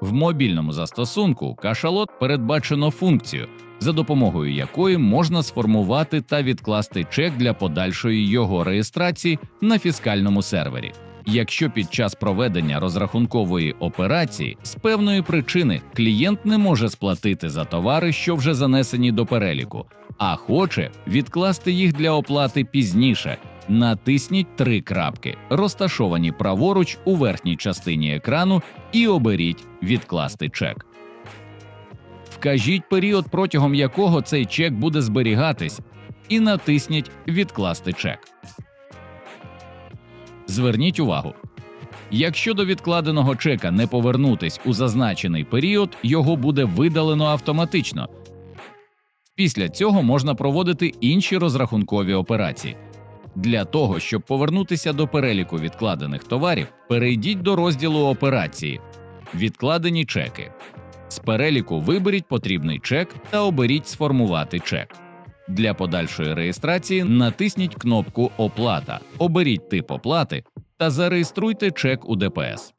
В мобільному застосунку кашалот передбачено функцію, за допомогою якої можна сформувати та відкласти чек для подальшої його реєстрації на фіскальному сервері. Якщо під час проведення розрахункової операції з певної причини клієнт не може сплатити за товари, що вже занесені до переліку, а хоче відкласти їх для оплати пізніше, натисніть три крапки, розташовані праворуч у верхній частині екрану, і оберіть Відкласти чек. Вкажіть період, протягом якого цей чек буде зберігатись, і натисніть Відкласти чек. Зверніть увагу. Якщо до відкладеного чека не повернутись у зазначений період, його буде видалено автоматично. Після цього можна проводити інші розрахункові операції. Для того, щоб повернутися до переліку відкладених товарів, перейдіть до розділу операції Відкладені чеки. З переліку виберіть потрібний чек та оберіть Сформувати чек. Для подальшої реєстрації натисніть кнопку Оплата, оберіть тип оплати та зареєструйте чек у ДПС.